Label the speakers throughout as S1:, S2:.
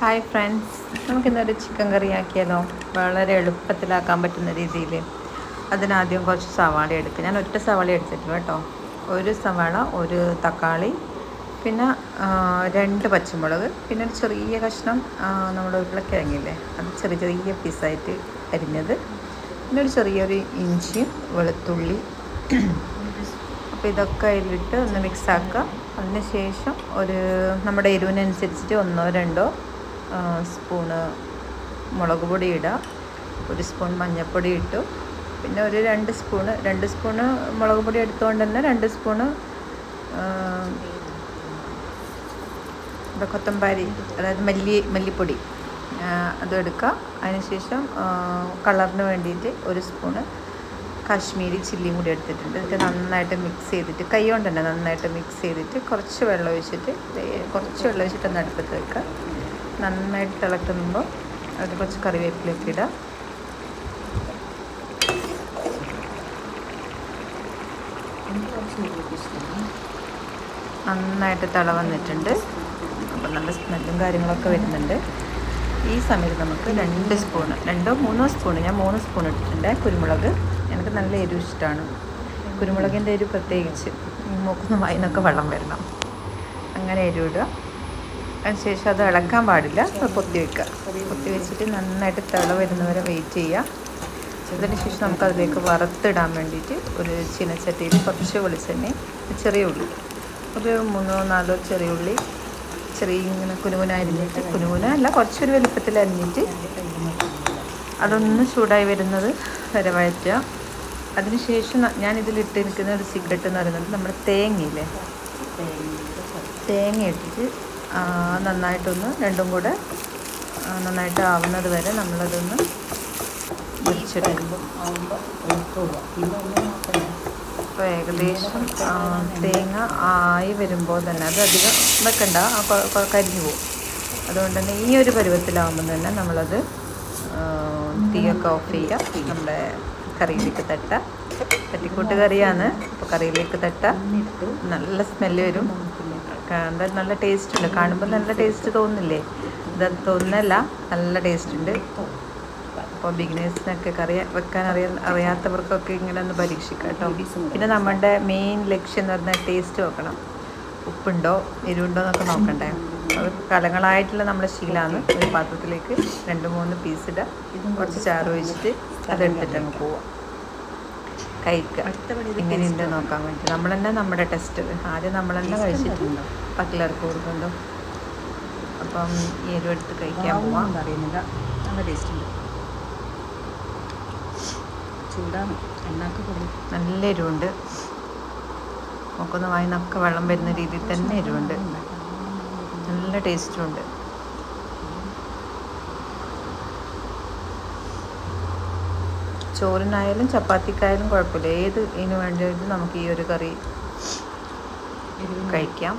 S1: Hi friends നമുക്കിന്നൊരു chicken കറി ആക്കിയാലോ വളരെ എളുപ്പത്തിലാക്കാൻ പറ്റുന്ന രീതിയിൽ അതിനാദ്യം കുറച്ച് സവാള എടുക്കുക. ഞാൻ ഒറ്റ സവാള എടുത്തിട്ടുണ്ട് കേട്ടോ. ഒരു സവാള ഒരു തക്കാളി പിന്നെ രണ്ട് പച്ചമുളക് പിന്നെ ഒരു ചെറിയ കഷ്ണം നമ്മുടെ ഉരുളക്കിഴങ്ങില്ലേ അത് ചെറിയ ചെറിയ പീസായിട്ട് അരിഞ്ഞത്. പിന്നെ ഒരു ചെറിയൊരു ഇഞ്ചിയും വെളുത്തുള്ളി. അപ്പോൾ ഇതൊക്കെ അതിലിട്ട് ഒന്ന് മിക്സ് ആക്കുക. അതിന് ശേഷം ഒരു നമ്മുടെ എരിവിനനുസരിച്ചിട്ട് ഒന്നോ രണ്ടോ സ്പൂണ് മുളക് പൊടി ഇടുക ഒരു സ്പൂൺ മഞ്ഞൾപ്പൊടി ഇട്ടു. പിന്നെ ഒരു രണ്ട് സ്പൂണ് രണ്ട് സ്പൂണ് മുളക് പൊടി എടുത്തുകൊണ്ട് തന്നെ രണ്ട് സ്പൂണ് കൊത്തമ്പാരി അതായത് മല്ലി മല്ലിപ്പൊടി. അതും എടുക്കുക അതിനുശേഷം കളറിന് വേണ്ടിയിട്ട് ഒരു സ്പൂണ് കാശ്മീരി ചില്ലിയും കൂടി എടുത്തിട്ടുണ്ട്. ഇതൊക്കെ നന്നായിട്ട് മിക്സ് ചെയ്തിട്ട് കൈ കൊണ്ട് തന്നെ നന്നായിട്ട് മിക്സ് ചെയ്തിട്ട് കുറച്ച് വെള്ളം ഒഴിച്ചിട്ട് കുറച്ച് വെള്ളം ഒഴിച്ചിട്ട് ഒന്ന് അടുപ്പത്ത് വെക്കുക നന്നായിട്ട് തിളക്കുമ്പോൾ അതിൽ കുറച്ച് കറിവേപ്പിലേക്ക് ഇടാം. നന്നായിട്ട് തള വന്നിട്ടുണ്ട്. അപ്പം നല്ല സ്മെല്ലും കാര്യങ്ങളൊക്കെ വരുന്നുണ്ട്. ഈ സമയത്ത് നമുക്ക് രണ്ട് സ്പൂൺ രണ്ടോ മൂന്നോ സ്പൂൺ ഞാൻ മൂന്ന് സ്പൂൺ ഇട്ടിട്ടുണ്ട് കുരുമുളക്. എനിക്ക് നല്ല എരിവ് ഇഷ്ടമാണ് കുരുമുളകിന്റെ എരിവ് പ്രത്യേകിച്ച് മൂക്കുന്ന വായിന്നൊക്കെ വെള്ളം വരണം. അങ്ങനെ എരിവിടുക അതിനുശേഷം അത് ഇളക്കാൻ പാടില്ല. പൊത്തി വെക്കുക. പൊത്തി വെച്ചിട്ട് നന്നായിട്ട് തിള വരുന്നവരെ വെയിറ്റ് ചെയ്യുക. അതിന് ശേഷം നമുക്ക് അതിലേക്ക് വറുത്തിടാൻ വേണ്ടിയിട്ട് ഒരു ചീനച്ചട്ടിയിൽ കുറച്ച് വെളിച്ചെണ്ണയും ചെറിയ ഉള്ളി. ഒരു മൂന്നോ നാലോ ചെറിയ ഉള്ളി. ചെറിയ ഇങ്ങനെ കുനുകുന അരിഞ്ഞിട്ട് കുനുകുന അല്ല കുറച്ചൊരു വലുപ്പത്തിൽ അരിഞ്ഞിട്ട് അതൊന്ന് ചൂടായി വരുന്നത് വരെ വഴറ്റുക. അതിനുശേഷം ഞാൻ നിൽക്കുന്ന ഒരു സിഗരറ്റ് എന്ന് പറയുന്നത് നമ്മുടെ തേങ്ങയില്ലേ? തേങ്ങ ഇട്ടിട്ട് നന്നായിട്ടൊന്ന് രണ്ടും കൂടെ നന്നായിട്ട് ആവുന്നത് വരെ നമ്മളതൊന്ന് മുറിച്ചെടുക്കും അപ്പോൾ ഏകദേശം തേങ്ങ ആയി വരുമ്പോൾ തന്നെ അത് അധികം വെക്കണ്ട. കരിഞ്ഞു പോകും. അതുകൊണ്ട് തന്നെ ഈ ഒരു പരുവത്തിലാവുമ്പോൾ തന്നെ നമ്മളത് തീയൊക്കെ ഓഫ് ചെയ്യുക. നമ്മുടെ കറിയിലേക്ക് തട്ട തട്ടിക്കൂട്ട് കറിയാണ്. അപ്പോൾ കറിയിലേക്ക് തട്ട നല്ല സ്മെല്ല് വരും. എന്തായാലും നല്ല ടേസ്റ്റ് ഉണ്ട്. കാണുമ്പോൾ നല്ല ടേസ്റ്റ് തോന്നില്ലേ? ഇത് തോന്നല്ല നല്ല ടേസ്റ്റ് ഉണ്ട്. അപ്പോൾ ബിഗിനേഴ്സിനൊക്കെ കറി വെക്കാൻ അറിയാ അറിയാത്തവർക്കൊക്കെ ഇങ്ങനെ ഒന്ന് പരീക്ഷിക്കാം കേട്ടോ. പിന്നെ നമ്മുടെ മെയിൻ ലക്ഷ്യം എന്ന് പറഞ്ഞാൽ ടേസ്റ്റ് നോക്കണം. ഉപ്പുണ്ടോ? എരിവുണ്ടോ എന്നൊക്കെ നോക്കണ്ടേ. അത് കലങ്ങളായിട്ടുള്ള നമ്മുടെ ശീലമാണ്. ഒരു പാത്രത്തിലേക്ക് രണ്ട് മൂന്ന് പീസ് ഇടുക. കുറച്ച് ചാറ് ഒഴിച്ചിട്ട് അതെടുത്തിട്ട് അങ്ങ് പോവാം കഴിക്കുക. എങ്ങനെയുണ്ട് നോക്കാൻ വേണ്ടി. നമ്മൾ തന്നെ നമ്മുടെ ടെസ്റ്റ് ആദ്യം നമ്മൾ തന്നെ കഴിച്ചിട്ടുണ്ടോ? പക്കലർക്ക് കൊടുക്കുന്നുണ്ട്? അപ്പം ഈ എരിവെടുത്ത് കഴിക്കാൻ പോവാം.
S2: അറിയുന്നില്ല നല്ല ടേസ്റ്റ് ഉണ്ട്. ചൂടാണ്. എണ്ണാക്ക്
S1: നല്ല എരിവുണ്ട്. നമുക്കൊന്ന് വായിന്നൊക്കെ വെള്ളം വരുന്ന രീതിയിൽ തന്നെ എരിവുണ്ട്. നല്ല ടേസ്റ്റും ഉണ്ട്. ചോറിനായാലും ചപ്പാത്തിക്കായാലും കുഴപ്പമില്ല. ഏത് ഇതിന് വേണ്ടിയിട്ട് നമുക്ക് ഈ ഒരു കറി കഴിക്കാം.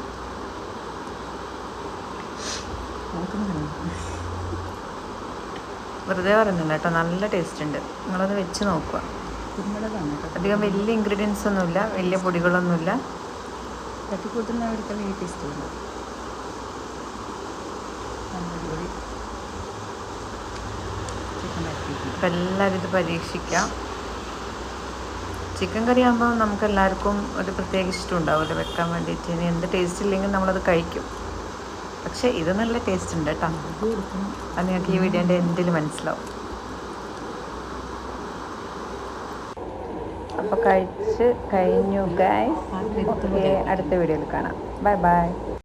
S1: വെറുതെ പറയുന്നില്ല കേട്ടോ. നല്ല ടേസ്റ്റ് ഉണ്ട്. നിങ്ങളത് വെച്ച് നോക്കുക. അധികം വലിയ ഇൻഗ്രീഡിയൻസ് ഒന്നുമില്ല. വലിയ പൊടികളൊന്നുമില്ല.
S2: തട്ടിക്കൂട്ടുന്നവർക്കെല്ലാം ഈ ടേസ്റ്റ് ഉണ്ട്.
S1: അപ്പം എല്ലാവരും ഇത് പരീക്ഷിക്കാം. ചിക്കൻ കറി ആകുമ്പോൾ നമുക്ക് എല്ലാവർക്കും ഒരു പ്രത്യേക ഇഷ്ടം ഉണ്ടാവില്ല വെക്കാൻ വേണ്ടിയിട്ട്. ഇനി എന്ത് ടേസ്റ്റ് ഇല്ലെങ്കിൽ നമ്മളത് കഴിക്കും. പക്ഷേ ഇത് നല്ല ടേസ്റ്റ് ഉണ്ട് കേട്ടോ. അത് നിങ്ങൾക്ക് ഈ വീഡിയോന്റെ എന്തിൽ മനസ്സിലാവും. അപ്പോൾ കഴിച്ച് കഴിഞ്ഞു ഗായ് അടുത്ത വീഡിയോയിൽ കാണാം. Bye bye